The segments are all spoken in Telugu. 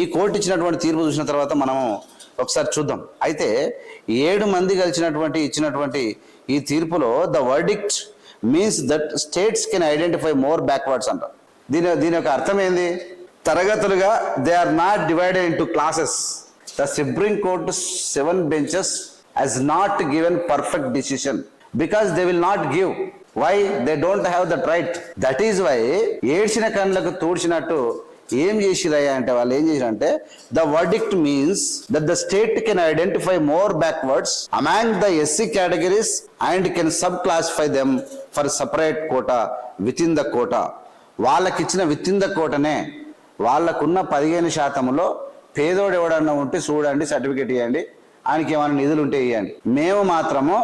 ఈ కోర్టు ఇచ్చినటువంటి తీర్పు చూసిన తర్వాత మనము ఒకసారి చూద్దాం. అయితే ఏడు మంది కలిసినటువంటి ఇచ్చినటువంటి ఈ తీర్పులో the verdict means that states can identify more backwards అంట. దీని దీని యొక్క అర్థం ఏంది? తరగతులుగా they are not divided into classes the supreme court seven benches has not given perfect decision because they will not give why they don't have that right that is why ఏడ్చిన కళ్ళకు తూడ్చినట్టు ఏం చేసిరయ్యా అంటే వాళ్ళు ఏం చేసిరంటే the verdict means that the state can identify more backwards among the SC categories and can sub classify them for separate quota within the quota వాళ్ళకిచ్చిన within the కోటనే వాళ్ళకున్న పదిహేను శాతంలో పేదోడు ఎవడన్నా ఉంటే చూడండి సర్టిఫికేట్ ఇవ్వండి ఆయనకి ఏమైనా నిధులు ఉంటే ఇవ్వండి మేము మాత్రము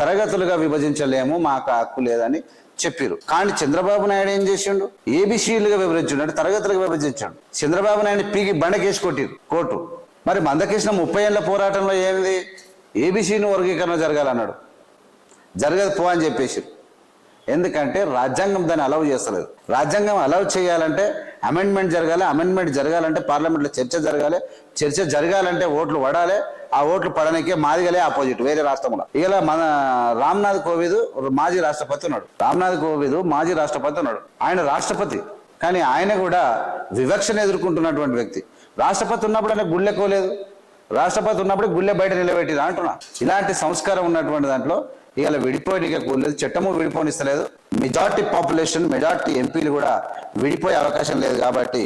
తరగతులుగా విభజించలేము మాకు హక్కు లేదని చెప్పారు. కానీ చంద్రబాబు నాయుడు ఏం చేసిండు? ఏబిసిలుగా విభజించాడు అంటే తరగతులుగా విభజించాడు చంద్రబాబు నాయుడు పీకి బండకేసి కొట్టిరు కోర్టు. మరి మందకృష్ణ ముప్పై ఏళ్ళ పోరాటంలో ఏంది ఏబిసిని వర్గీకరణ జరగాలన్నాడు. జరగదు పో అని చెప్పేసి ఎందుకంటే రాజ్యాంగం దాన్ని అలౌ చేస్తలేదు. రాజ్యాంగం అలౌ చేయాలంటే అమెండ్మెంట్ జరగాలి అమెండ్మెంట్ జరగాలంటే పార్లమెంట్లో చర్చ జరగాలి. చర్చ జరగాలంటే ఓట్లు పడాలి. ఆ ఓట్లు పడనికే మాదిగలే ఆపోజిట్ వేరే రాష్ట్రంలో ఇలా మన రామ్నాథ్ కోవిద్ మాజీ రాష్ట్రపతి ఉన్నాడు. రామ్నాథ్ కోవిద్ మాజీ రాష్ట్రపతి ఉన్నాడు. ఆయన రాష్ట్రపతి. కానీ ఆయన కూడా వివక్షను ఎదుర్కొంటున్నటువంటి వ్యక్తి. రాష్ట్రపతి ఉన్నప్పుడు ఆయన గుళ్ళెక్కోలేదు రాష్ట్రపతి ఉన్నప్పుడు గుళ్ళె బయట నిలబెట్టింది అంటున్నా. ఇలాంటి సంస్కారం ఉన్నటువంటి దాంట్లో ఇవాళ విడిపోయిన కూడలేదు చట్టము విడిపోనిస్తలేదు. మెజార్టీ పాపులేషన్ మెజార్టీ ఎంపీలు కూడా విడిపోయే అవకాశం లేదు కాబట్టి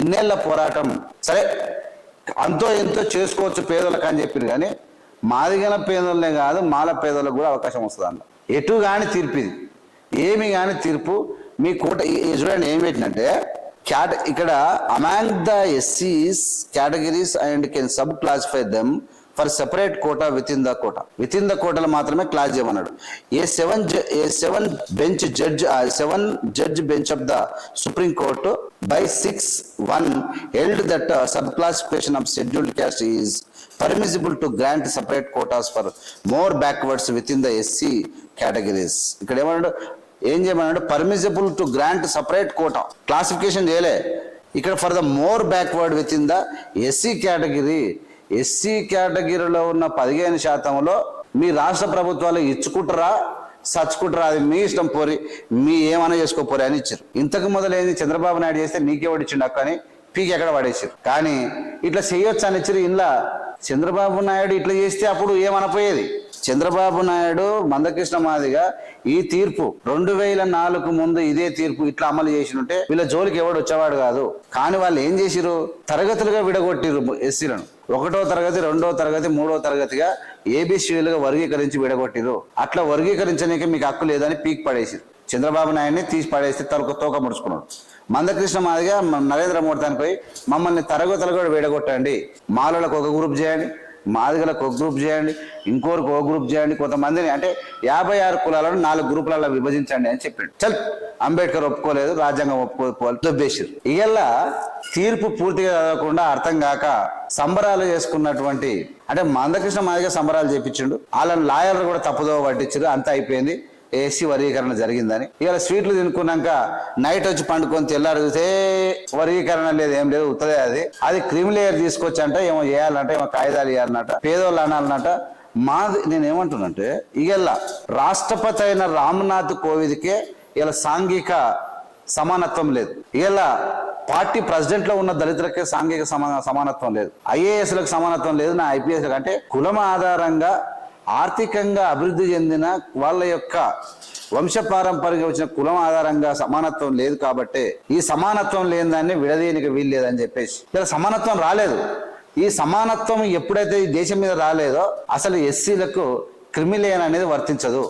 ఇన్నేళ్ళ పోరాటం సరే అంతో ఎంతో చేసుకోవచ్చు పేదలకు అని చెప్పింది కానీ మాదిగల పేదలనే కాదు మాల పేదలకు కూడా అవకాశం వస్తుంది అన్న ఎటు కానీ తీర్పు ఇది. ఏమి కానీ తీర్పు. మీ కోట చూడండి ఏం పెట్టినంటే క్యాట ఇక్కడ among the ఎస్సీస్ categories and can sub classify them for separate quota within the quota. Within the కోటలో మాత్రమే క్లాస్ చేయమన్నాడు. A seven a seven bench judge seven judge bench of the supreme court by six one held that uh, sub classification of scheduled caste is permissible to grant separate quotas for more backwards within the SC categories. ఇక్కడ ఏమన్నాడు? ఏం చేయమన్నాడు? Permissible to grant separate quota. Classification చేయలే. ఇక్కడ for the more backward within the SC category SC కేటగిరీలో ఉన్న పదిహేను శాతంలో మీ రాష్ట్ర ప్రభుత్వాలు ఇచ్చుకుంటారా చచ్చుకుంటారా అది మీ ఇష్టం పోరి. మీ ఏమైనా చేసుకోపోరి అని ఇచ్చారు. ఇంతకు మొదలైంది చంద్రబాబు నాయుడు చేస్తే నీకే వడిచ్చిండు అక్క అని పీకి ఎక్కడ పడేసారు. కానీ ఇట్లా చేయొచ్చు అని ఇచ్చారు ఇలా చంద్రబాబు నాయుడు ఇట్లా చేస్తే అప్పుడు ఏమనపోయేది? చంద్రబాబు నాయుడు మందకృష్ణ మాదిగా ఈ తీర్పు రెండు వేల నాలుగు ముందు ఇదే తీర్పు ఇట్లా అమలు చేసినట్టే వీళ్ళ జోలికి ఎవడు వచ్చేవాడు కాదు. కానీ వాళ్ళు ఏం చేసిరు తరగతులుగా విడగొట్టిరు ఎస్సీలను. ఒకటో తరగతి రెండో తరగతి మూడో తరగతిగా ఏబిసిలుగా వర్గీకరించి విడగొట్టిరు అట్లా వర్గీకరించడానికి మీకు హక్కు లేదని పీక్ పడేసి చంద్రబాబు నాయుడిని తీసి పడేస్తే తొలక తోక ముడుచుకున్నాడు. మందకృష్ణ మాదిగా నరేంద్ర మోడీ దానిపై మమ్మల్ని తరగతులు కూడా విడగొట్టండి. మాలలకు ఒక గ్రూప్ చేయండి. మాదిగలకు ఒక గ్రూప్ చేయండి ఇంకోరికి ఒక గ్రూప్ చేయండి కొంతమందిని అంటే యాభై ఆరు కులాలను నాలుగు గ్రూపులలో విభజించండి అని చెప్పిండు. చల్! అంబేద్కర్ ఒప్పుకోలేదు రాజ్యాంగం ఒప్పుకోలేదు దొబ్బేసారు తీర్పు పూర్తిగా చదవకుండా అర్థం కాక సంబరాలు చేసుకున్నటువంటి అంటే మందకృష్ణ మాదిగా సంబరాలు చేపించిండు. వాళ్ళని లాయర్లు కూడా తప్పుదో పట్టించారు అంతా అయిపోయింది. ఏసీ వర్గీకరణ జరిగిందని. ఇవాళ స్వీట్లు తినుకున్నాక నైట్ వచ్చి పండుకొని తెల్లారు చూస్తే వర్గీకరణ లేదు ఏం లేదు ఉత్తదే అది. అది క్రిమిలేయర్ తీసుకొచ్చి అంటే ఏమో చేయాలంట ఏమో కాగితాలు ఇవ్వాలన్నట పేదోళ్ళు అనాలన్నట. మాది నేనేమంటున్నంటే ఇవాళ రాష్ట్రపతి అయిన రామ్నాథ్ కోవింద్కే ఇలా సాంఘిక సమానత్వం లేదు. ఇలా పార్టీ ప్రెసిడెంట్లో ఉన్న దళితులకే సాంఘిక సమానత్వం లేదు. ఐఏఎస్లకు సమానత్వం లేదు నా ఐపీఎస్ అంటే కులం ఆధారంగా ఆర్థికంగా అభివృద్ధి చెందిన వాళ్ళ యొక్క వంశపారంపర్యంగా వచ్చిన కులం ఆధారంగా సమానత్వం లేదు కాబట్టి ఈ సమానత్వం లేని దాన్ని విడదీయనికి వీలు లేదని చెప్పేసి. ఇలా సమానత్వం రాలేదు. ఈ సమానత్వం ఎప్పుడైతే ఈ దేశం మీద రాలేదో అసలు ఎస్సీలకు క్రిమిలేన్ అనేది వర్తించదు.